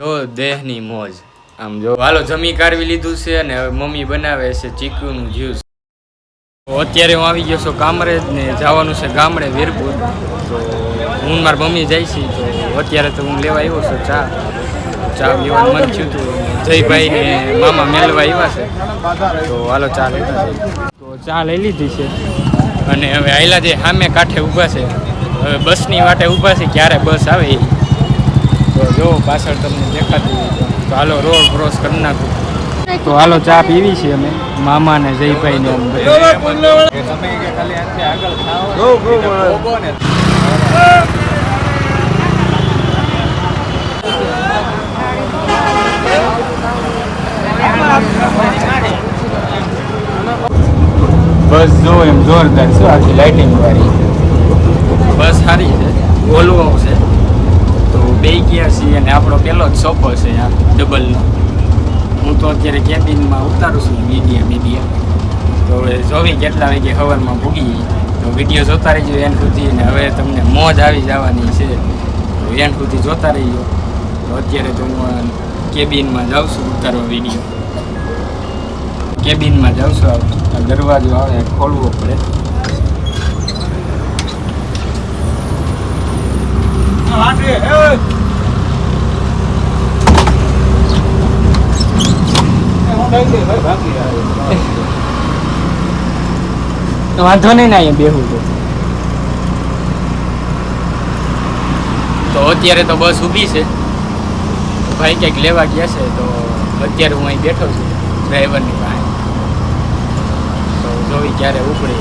જો દેહની મોજ. આમ જો હાલો જમી કારવી લીધું છે અને મમ્મી બનાવે છે ચીકુનું જ્યુસ. અત્યારે હું આવી ગયો છું કામરેજ ને જવાનું છે ગામડે વીરપુર. તો હું મારી મમ્મી જાય છે, તો અત્યારે તો હું લેવા આવ્યો છું ચા. ચા પીવાનું મન થયું હતું જયભાઈ ને મામા મેળવા આવ્યા છે. તો હાલો ચા લેતા તો ચા લઈ લીધી છે. અને હવે આયલા જે સામે કાંઠે ઊભા છે. હવે બસની વાટે ઊભા છે ક્યારે બસ આવે એ? તો જો પાછળ તમને દેખાતું હોય તો. હાલો રોડ ક્રોસ કરી નાખું. તો હાલો ચા પીવી છે અમે. મામા ને જયભાઈ ને. બસ જો એમ જોરદાર છે આખી લાઇટિંગ વાળી. બસ સારી છે. વોલ્વો છે. તો બે ગયા છીએ અને આપણો પહેલો જ સોફો છે આ ડબલનો હું તો અત્યારે કેબિનમાં ઉતારું છું મીડિયા મીડિયા તો હવે જોવી કેટલા વાગે ખબરમાં ભૂગી તો વીડિયો જોતા રહીજો એન સુધી અને હવે તમને મોજ આવી જવાની છે. તો એન સુધી જોતા રહીજો. તો અત્યારે તો હું કેબિનમાં જાઉં છું ઉતારવા વીડિયો કેબિનમાં જાઉં છું દરવાજો આવે, ખોલવો પડે. વાંધો નહીં ને બેહું તો. તો અત્યારે તો બસ ઊભી છે. ભાઈ ક્યાંક લેવા ગયા છે તો અત્યારે હું અહીં બેઠો છું ડ્રાઈવરની પાસે. તો જોઈ ક્યારે ઉપડે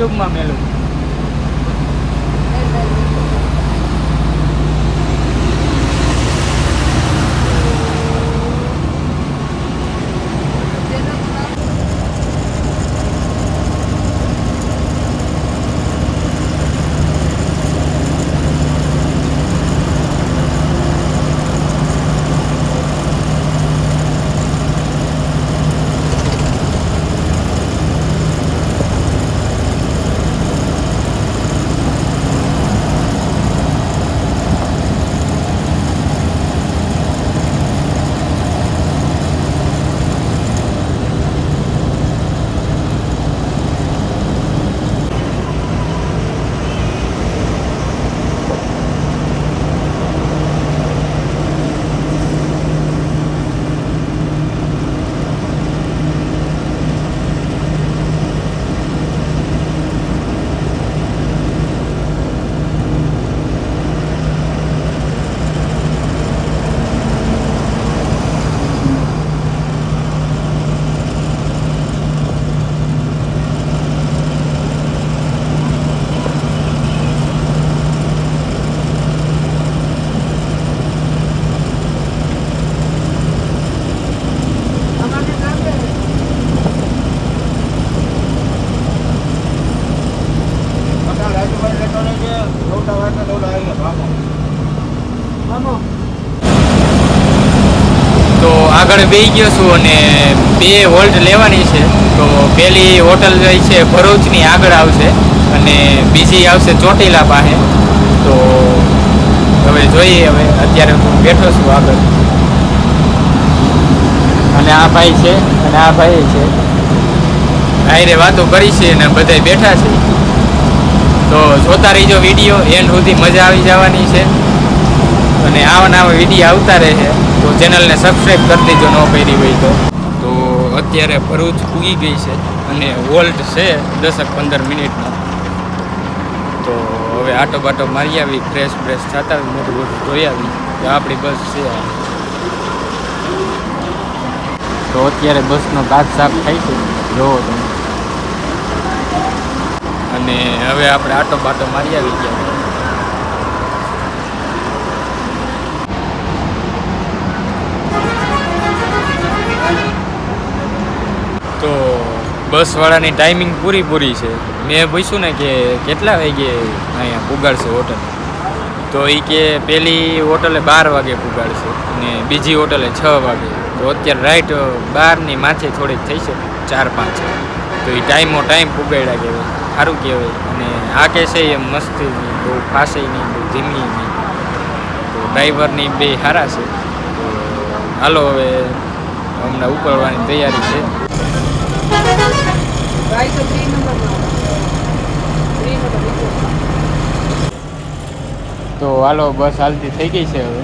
တုံးမှမဲလို့ આગળ બે ગયો છું અને બે હોલ્ટ લેવાની છે. તો પેલી હોટલ જે છે ભરૂચની આગળ આવશે અને બીજી આવશે ચોટીલા પાસે. તો હવે જોઈએ હવે અત્યારે હું બેઠો છું આગળ. અને આ ભાઈ છે અને આ ભાઈ છે. આયરે વાતો કરી છે અને બધાય બેઠા છે. તો જોતા રહીજો વીડિયો, એન્ડ સુધી મજા આવી જવાની છે. અને આવા નવા વીડિયો આવતા રહે. તો ચેનલને સબસ્ક્રાઈબ કરી દેજો, ન કરી હોય તો. તો અત્યારે ભરૂચ પૂગી ગઈ છે અને વોલ્ટ છે દસક પંદર મિનિટનો. તો હવે આટો બાટો મારી આવી ફ્રેશ ફ્રેશ થતા આવી મોટું મોટું ધોઈ આવી. તો આપણી બસ છે તો અત્યારે બસનો કાચ સાફ થાય છે. જોવો તમે. અને હવે આપણે આટો બાટો મારી આવી ગયા. તો બસવાળાની ટાઈમિંગ પૂરી પૂરી છે. મેં પૂછ્યું ને કે કેટલા વાગે અહીંયા પુગાડશે હોટલ તો એ કે પેલી હોટલે બાર વાગે પુગાડશે અને બીજી હોટલે છ વાગે. તો અત્યારે રાઈટ બારની માથે થોડીક થઈ છે, ચાર પાંચ. તો એ ટાઈમો ટાઈમ પુગાડ્યા કહેવાય. સારું કહેવાય. અને આ કે છે એમ મસ્તી બહુ ફાસે નહીં, બહુ ધીમી નહીં. તો ડ્રાઈવરની બે સારા છે. તો હાલો હવે હમણાં ઉપડવાની તૈયારી છે. Three number. તો હાલો બસ હાલતી થઈ ગઈ છે હવે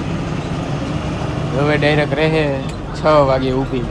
હવે ડાયરેક્ટ રહે છ વાગે ઊભી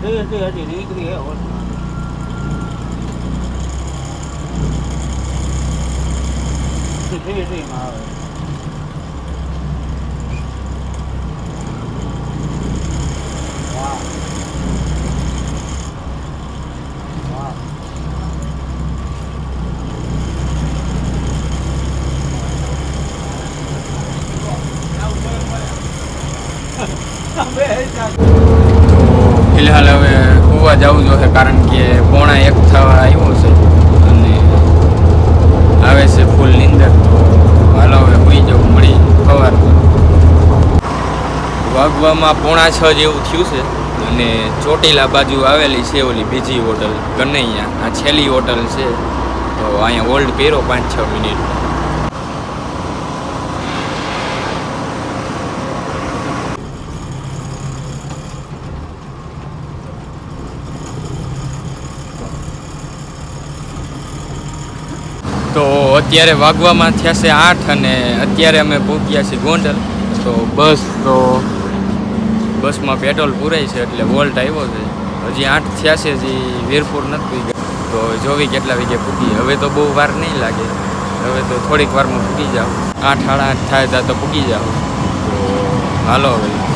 મારો ધીરે ધીરે હજી નીકળી હે હોટલ ધીરે ધીરે માં આવે વાહ વાહ બે હજાર ફિલહાલ હવે હોવા જવું જોઈએ કારણ કે પોણા એક થવા આવ્યો છે અને આવે છે ફૂલ નીંદર તો હાલો હવે હોઈ જવું મળી સવાર વાગવામાં પોણા છ જેવું થયું છે. અને ચોટીલા બાજુ આવેલી છે ઓલી બીજી હોટલ કનૈયા આ છેલ્લી હોટલ છે. તો અહીંયા હોલ્ડ પહેરો પાંચ છ મિનિટ. તો અત્યારે વાગવામાં થયા છે આઠ અને અત્યારે અમે પહોંચ્યા છીએ ગોંડલ. તો બસ, તો બસમાં પેટ્રોલ પૂરાય છે એટલે વોલ્ટ આવ્યો છે. હજી આઠ થયા છે, હજી વીરપુર નથી પૂગ્યા તો જોવી કેટલા વાગે પૂગી હવે તો બહુ વાર નહીં લાગે. હવે તો થોડીક વારમાં પૂગી જાઉં આઠ, સાડા આઠ થાય ત્યાં તો પૂગી જાઉં તો હાલો હવે.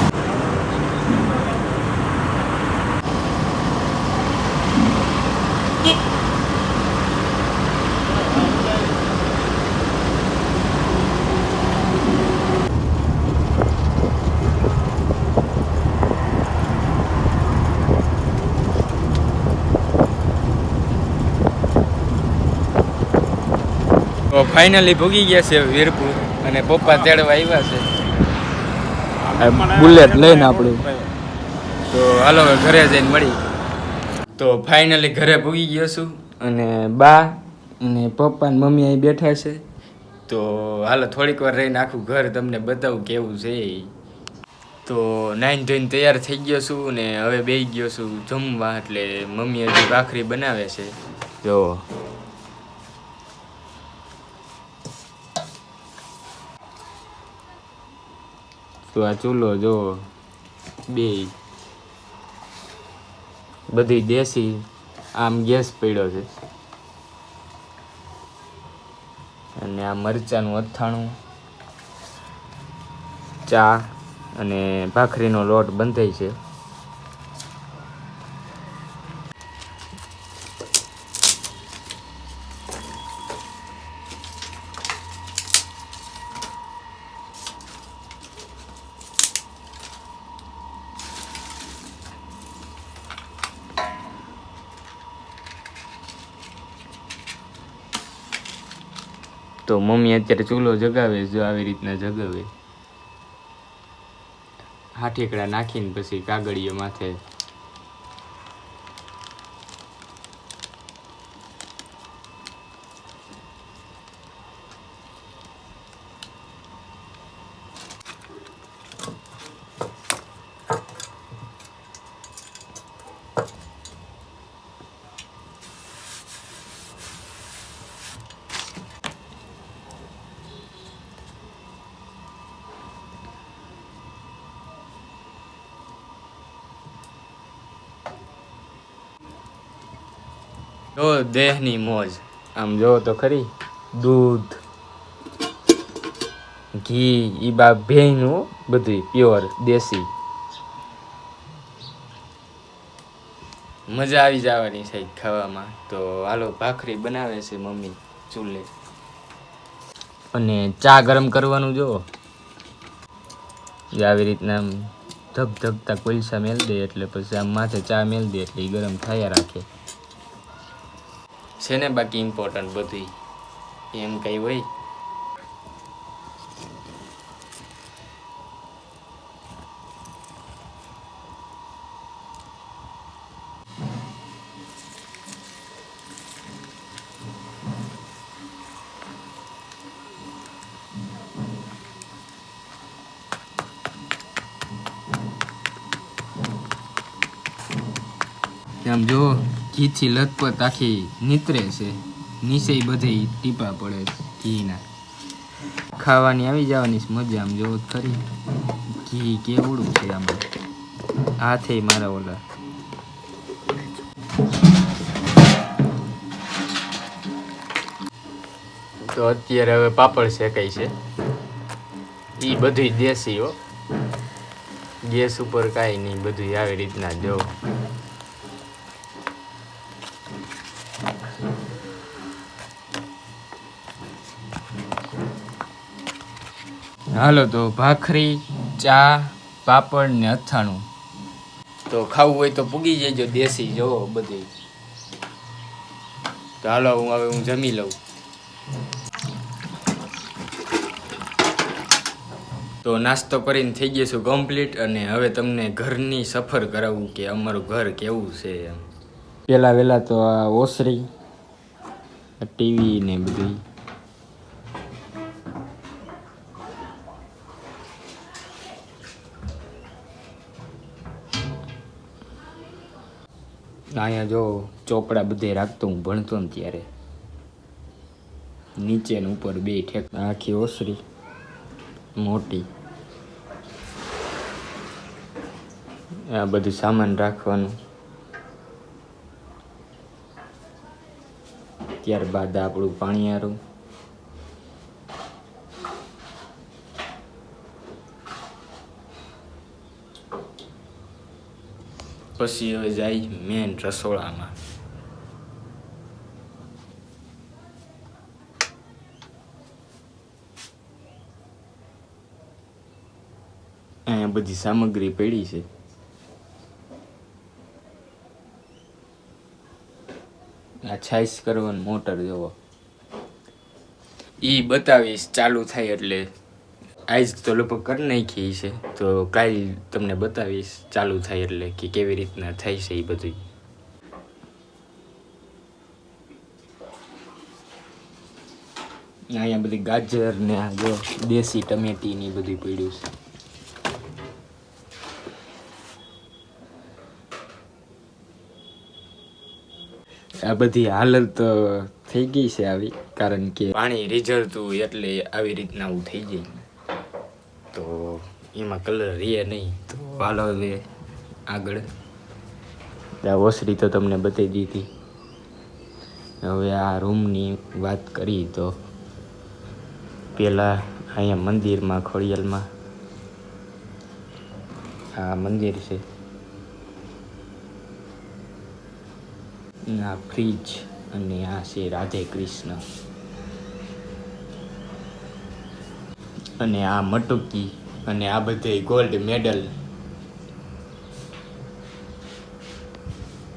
તો ફાઇનલી ભોગી ગયા છે વીરપુર અને પપ્પા તેડવા આવ્યા છે. બુલેટ લઈને આપણું. તો હાલો ઘરે જઈને મળી તો ફાઇનલી ઘરે ભોગી ગયો છું અને બા અને પપ્પા ને મમ્મી અહીં બેઠા છે. તો હાલો થોડીક વાર રહીને આખું ઘર તમને બતાવું કેવું છે તો નાઈન ધોઈને તૈયાર થઈ ગયો છું ને હવે બેસી ગયો છું જમવા એટલે મમ્મી હજી ભાખરી બનાવે છે. જો તો આ ચૂલો જો બે બધી દેશી આમ ગેસ પડ્યો છે. અને આ મરચાનું અથાણું, ચા અને ભાખરીનો લોટ બંધાય છે તો અત્યારે ચૂલો જગાવે જો આવી રીતના જગાવે. હાઠેકડા નાખીને પછી કાગળીઓ માથે જો દેહની મોજ. આમ જો તો ખરી. દૂધ, ઘી, ઈ બા ભેનું બધું પ્યોર દેશી. મજા આવી જવાની સાહેબ ખાવામાં. તો હાલો, ભાખરી બનાવે છે મમ્મી ચૂલે. અને ચા ગરમ કરવાનું જો એ આવી રીતના ધબ ધબતા કોલસા મેલ દે એટલે પછી આમ માથે ચા મેલ દે એટલે એ ગરમ થયા રાખે. છે ને બાકી ઇમ્પોર્ટન્ટ બધું એમ કઈ હોય આમ જો ઘીથી લથપથ આખી નીતરે છે. નીચે બધે ટીપા પડે ઘીના. ખાવાની આવી જવાની મજા, આમ જોવો તો ખરી. ઘી કેવડું છે આમાં? હાથે મારા ઓલા. તો અત્યારે હવે પાપડ શેકાય છે. એ બધું દેશી હો. ગેસ ઉપર કાંઈ નહીં બધું આવી રીતના જો. હાલો તો ભાખરી, ચા, પાપડ ને અથાણું. તો ખાવું હોય તો પૂગી જજો દેશી, જો બધી. તો હાલો, હું હવે હું જમી લઉં. તો નાસ્તો કરીને થઈ ગયો છું કમ્પ્લીટ અને હવે તમને ઘરની સફર કરાવું કે અમારું ઘર કેવું છે એમ. પહેલાં વહેલાં તો આ ઓસરી, ટીવી ને બધું અહીંયા જો ચોપડા બધે રાખતો હું ભણતો ને ત્યારે. નીચે ને ઉપર બે ઠેક આખી ઓસરી, મોટી. આ બધું સામાન રાખવાનું. ત્યારબાદ આપણું પાણીયારું. પછી હવે જાય મેન રસોડામાં અહીંયા બધી સામગ્રી પડી છે આ છાઈસ કરવાનું મોટર જોવો. એ બતાવીશ ચાલુ થાય એટલે. આજ તો લગભગ કરી નાખી છે. તો કાલ તમને બતાવીશ ચાલુ થાય એટલે કે કેવી રીતના થાય છે એ બધું અહીંયા બધી ગાજર ને જો દેશી ટમેટી ને બધું પડ્યું છે. આ બધી હાલત તો થઈ ગઈ છે આવી, કારણ કે પાણી રીઝળતું એટલે આવી રીતના આવું થઈ જાય. એમાં કલર રહે નહીં. તો હાલો હવે આગળ. આ ઓસરી તો તમને બતાવી દીધી. હવે આ રૂમની વાત કરી તો પહેલાં અહીંયા મંદિરમાં ખોડિયાલમાં. આ મંદિર છે. આ ફ્રીજ અને આ છે રાધે કૃષ્ણ. અને આ મટુકી અને આ બધે ગોલ્ડ મેડલ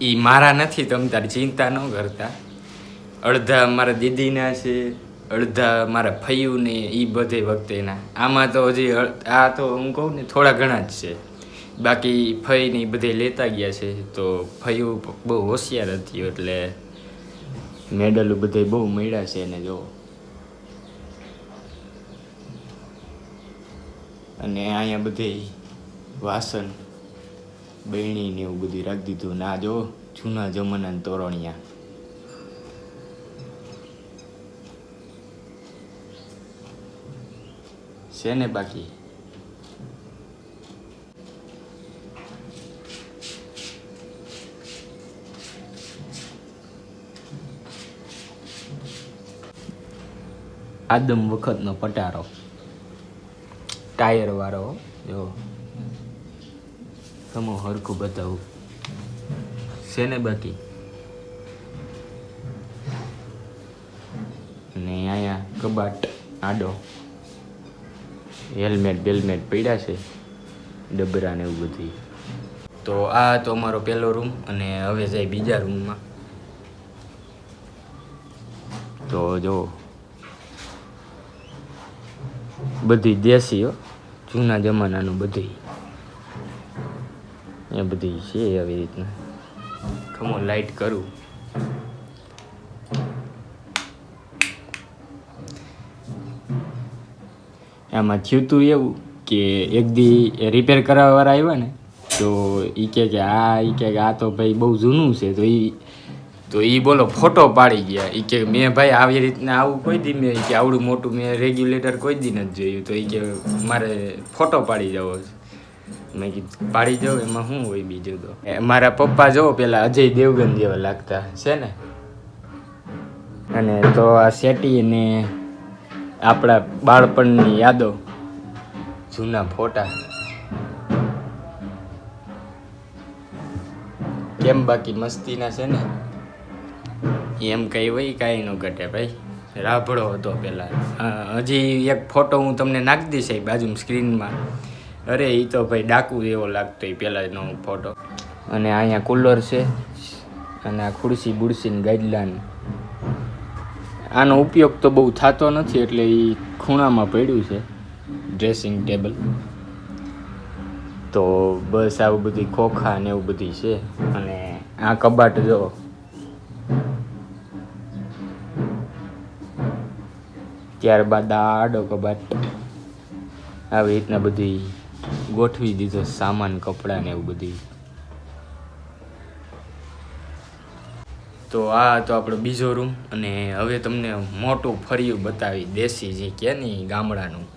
એ મારા નથી તમે તારી ચિંતા ન કરતા. અડધા મારા દીદીના છે, અડધા મારા ફૈયું ને એ બધે વખતેના. આમાં તો હજી આ તો હું કહું ને, થોડા ઘણા જ છે. બાકી ફઈ ને એ બધે લેતા ગયા છે, તો ફૈયું બહુ હોશિયાર હતી, એટલે મેડલ બધે બહુ મળ્યા છે એને જો. અને અહીંયા બધે વાસણ બહેણી ને એવું બધું રાખી દીધું. ના જો જૂના જમાનાના તોરણિયા. છે ને બાકી? આદમ વખતનો પટારો. ટાયર વાળો. જો. સમો હરખું બતાવું. છે ને બાકી? ને અહીંયા કબાટ, આડો. હેલ્મેટ, બેલમેટ પડ્યા છે, ડબરા ને એવું બધું તો આ તો અમારો પહેલો રૂમ અને હવે જાય બીજા રૂમમાં. તો જો. બધી દેશી હો. જૂના જમાનાનું બધી એ બધી છે આવી રીતના. ખમો લાઈટ કરું. આમાં થયું તું એવું કે એક દી રિપેર કરાવવાવાળા આવ્યા ને, તો એ કે આ એ કે આ તો ભાઈ બહુ જૂનું છે. તો એ તો એ બોલો ફોટો પાડી ગયા. એ કે મેં ભાઈ આવી રીતના આવું કોઈ દી, મેં કે આવડું મોટું મેં રેગ્યુલેટર કોઈ દી નથી જોયું. તો એ કે મારે ફોટો પાડી જવો છે મેં કીધું, પાડી જાઉં એમાં શું હોય બીજું તો? મારા પપ્પા જવો પેલા અજય દેવગન જેવા લાગતા, છે ને? અને તો આ સેટી ને આપણા બાળપણની યાદો, જૂના ફોટા. કેમ બાકી મસ્તીના છે ને? એમ કહેવાય કાંઈ ન ઘટે ભાઈ. રાભડો હતો પહેલાં હજી એક ફોટો હું તમને નાખી દઈશ એ બાજુ સ્ક્રીનમાં અરે એ તો ભાઈ ડાકુ એવો લાગતો એ પહેલાંનો ફોટો અને અહીંયા કુલર છે. અને આ ખુરશી બુડસી ને ગાઈડલાન આનો ઉપયોગ તો બહુ થતો નથી, એટલે એ ખૂણામાં પડ્યું છે ડ્રેસિંગ ટેબલ તો બસ આવું બધી ખોખા ને એવું બધી છે. અને આ કબાટ જો ત્યારબાદ આડો કબાટ આવી રીતના બધી ગોઠવી દીધો, સામાન, કપડાં ને એવું બધું. તો આ તો આપણો બીજો રૂમ અને હવે તમને મોટું ફર્યું બતાવી દેશી જે કે ને ગામડાનું.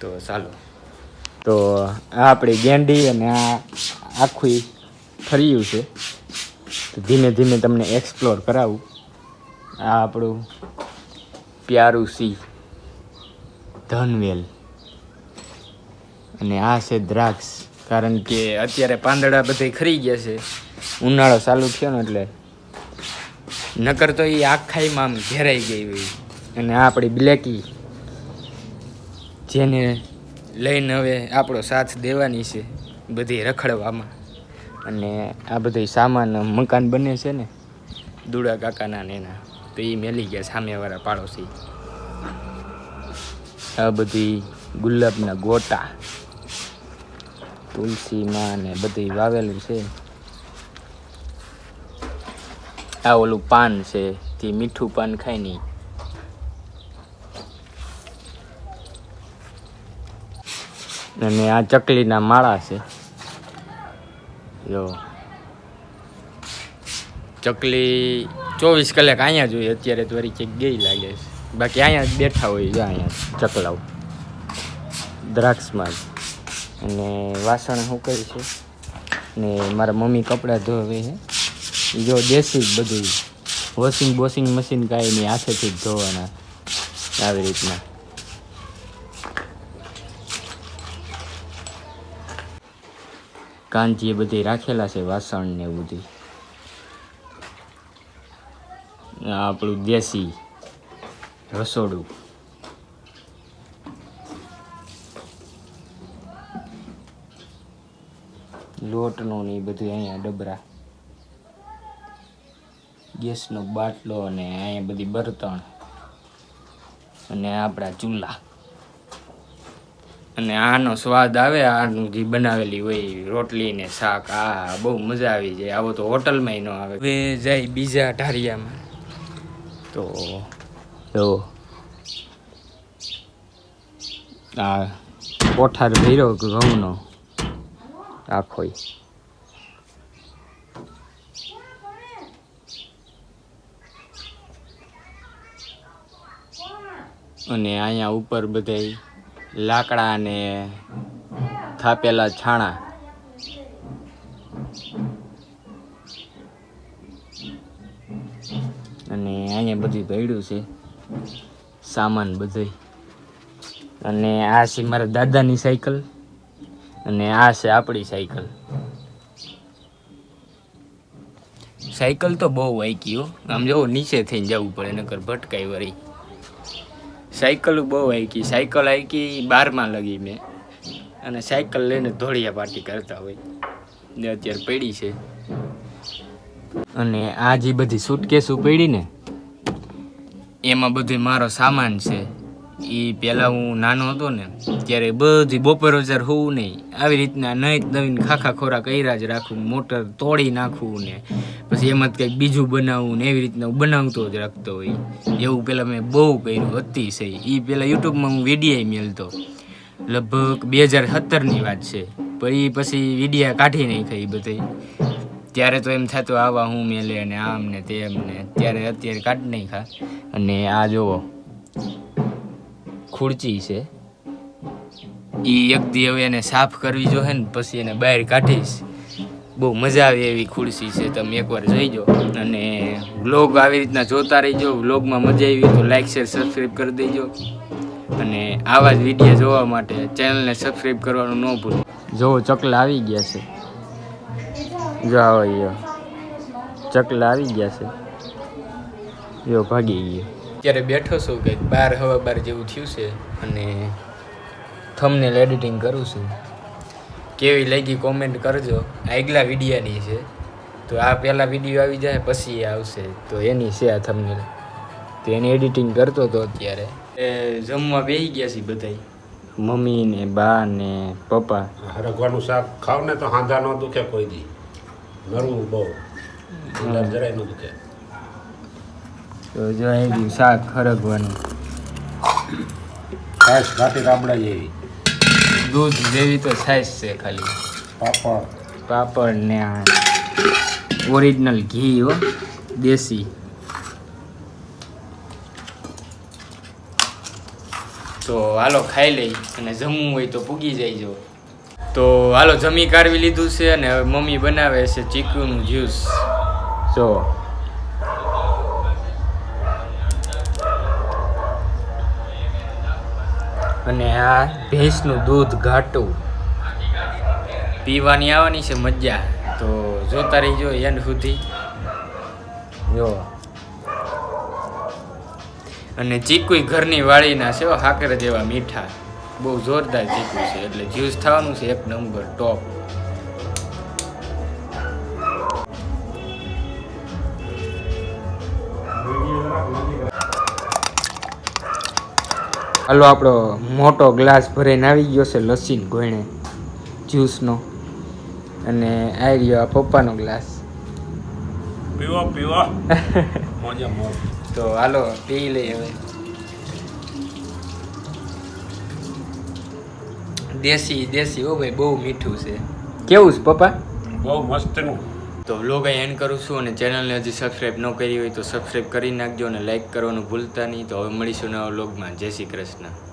તો ચાલો. તો આ આપણી ગેંડી અને આ આખું ફર્યું છે. ધીમે ધીમે તમને એક્સપ્લોર કરાવું. આ આપણું પ્યારું સી ધનવેલ. અને આ છે દ્રાક્ષ, કારણ કે અત્યારે પાંદડા બધે ખરી ગયા છે. ઉનાળો ચાલુ થયો ને એટલે. નકર તો એ આખાઈમાં આમ ઘેરાઈ ગઈ હોય. અને આ આપણી બ્લેકી, જેને લઈને હવે આપણો સાથ દેવાની છે બધી રખડવામાં. અને આ બધી સામાન મકાન બને છે ને, દુડા કાકાના ને એના. તો એ મેલી ગયા સામેવાળા પાડોશી. આ બધી ગુલાબના ગોટા, તુલસીમાં ને બધી વાવેલું છે. આ ઓલું પાન છે, તે મીઠું પાન ખાય નહીં. અને આ ચકલીના માળા છે. જો ચકલી ચોવીસ કલાક અહીંયા જોઈએ અત્યારે તો વરી ક્યાંક ગઈ લાગે છે. બાકી અહીંયા જ બેઠા હોય જો અહીંયા ચકલાવ દ્રાક્ષમાં અને વાસણ શું કરી છે? ને મારા મમ્મી કપડાં ધોવે છે. જો દેશી જ બધું. વોશિંગ વોશિંગ મશીન કાંઈ નહીં, હાથેથી જ ધોવાના. આવી રીતના. એ બધી રાખેલા છે, વાસણ ને એવું બધું આ આપણું દેશી રસોડું. લોટનું ને એ બધું અહીંયા ડબરા. ગેસનો બાટલો અને અહીંયા બધી બર્તણ અને આપણા ચૂલા. અને આનો સ્વાદ આવે, આનું જે બનાવેલી હોય રોટલી ને શાક. આ બહુ મજા આવી જાય. આવો તો હોટલમાં ન આવે. હવે જાય બીજા ઢારિયામાં. તો આ કોઠાર ભર્યો ઘઉંનો? આખો અને અહીંયા ઉપર બધાય લાકડા ને થાપેલા છાણા. અહીંયા છે. સામાન બધું અને આ છે મારા દાદાની સાયકલ. અને આ છે આપણી સાયકલ. સાયકલ તો બહુ વાંકી આમ જો નીચે થઈને જવું પડે, નકર ભટકાઈ વળી. સાયકલ બહુ હાઈકી સાયકલ હાઈકી બારમાં લગી મેં. અને સાયકલ લઈને ધોળિયા પાર્ટી કરતા હોય. ને અત્યારે પડી છે. અને આ જે બધી સુટકેસ પડી ને એમાં બધું મારો સામાન છે. એ પહેલાં હું નાનો હતો ને, ત્યારે બધી બપોર વચાર હોવું નહીં, આવી રીતના નહીં નવીન ખાખા ખોરાક કર્યા જ રાખવું મોટર તોડી નાખવું ને, પછી એમાં જ કંઈક બીજું બનાવવું ને એવી રીતના હું બનાવતો જ રાખતો હોય. એવું પહેલાં મેં બહુ કર્યું અતિશય. એ પહેલાં યુટ્યુબમાં હું વિડીયા મેળતો લગભગ બે હજાર સત્તરની વાત છે. પણ એ પછી વિડીયા કાઢી નાખી બધી ત્યારે તો એમ થતું આવા હું મેલે અને આમ ને તેમ ને અત્યારે અત્યારે કાઢ નહીં ખા. અને આ જુઓ ખુરચી છે એ એક દી હવે એને સાફ કરવી જોઈએ ને, પછી એને બહાર કાઢીશ. બહુ મજા આવે એવી ખુરશી છે, તમે એકવાર જોઈજો અને વ્લોગ આવી રીતના જોતા રહીજો. વ્લોગમાં મજા આવી તો લાઇક શેર સબસ્ક્રાઈબ કરી દેજો. અને આવા જ વીડિયો જોવા માટે ચેનલને સબસ્ક્રાઈબ કરવાનું ન ભૂલો. જોવો ચકલા આવી ગયા છે. જો આવો યો ચકલા આવી ગયા છે. યો ભાગી ગયો. અત્યારે બેઠો છું કંઈક બાર હવા બાર જેવું થયું છે અને થમનેલ એડિટિંગ કરું છું. કેવી લાગી કોમેન્ટ કરજો. આગલા વિડીયાની છે. તો આ પહેલાં વીડિયો આવી જાય પછી એ આવશે. તો એની છે આ થમનેલ તો એની એડિટિંગ કરતો હતો અત્યારે. એ જમવા બેસી ગયા છે બધાય. મમ્મી ને બા ને પપ્પા. રગવાનું શાક ખાવ ને તો હાંધા ન દુખે કોઈ દી. નરવું બહુ. જરાય ન દુખે તો જો શાક ખરગવાનું ખાસ ઘાટી રાબડા જેવી. દૂધ જેવી તો સાઈઝ છે ખાલી. પાપડ. પાપડ ને આ ઓરિજિનલ ઘી હો દેશી. તો હાલો ખાઈ લઈ અને જમવું હોય તો પૂગી જઈજો તો હાલો, જમી કાઢવી લીધું છે અને હવે મમ્મી બનાવે છે ચીકુનું જ્યુસ. જો. અને આ ભેંસનું દૂધ ઘાટું. પીવાની આવવાની છે મજા. તો જોતા રહીજો એન્ડ સુધી. જો. અને ચીકુય ઘરની વાળીના છે હાકર જેવા મીઠા. બહુ જોરદાર જીત્યું છે એટલે જ્યુસ થવાનું છે એક નંબર ટોપ હાલો આપણો મોટો ગ્લાસ ભરીને આવી ગયો છે લસ્સી ગોયણે જ્યુસનો. અને આવી રહ્યો આ પપ્પાનો ગ્લાસ. પીવો પીવો. મોજ. તો હાલો પી લઈએ હવે. દેશી દેશી હો ભાઈ બહુ મીઠું છે. કેવું છે પપ્પા? બહુ મસ્તનું. તો વ્લોગ અહીં એન્ડ કરું છું અને ચેનલને હજી સબસ્ક્રાઈબ ન કરી હોય તો સબસ્ક્રાઈબ કરી નાખજો અને લાઇક કરવાનું ભૂલતા નહીં. તો હવે મળીશું નવા વ્લોગમાં જય શ્રી કૃષ્ણ.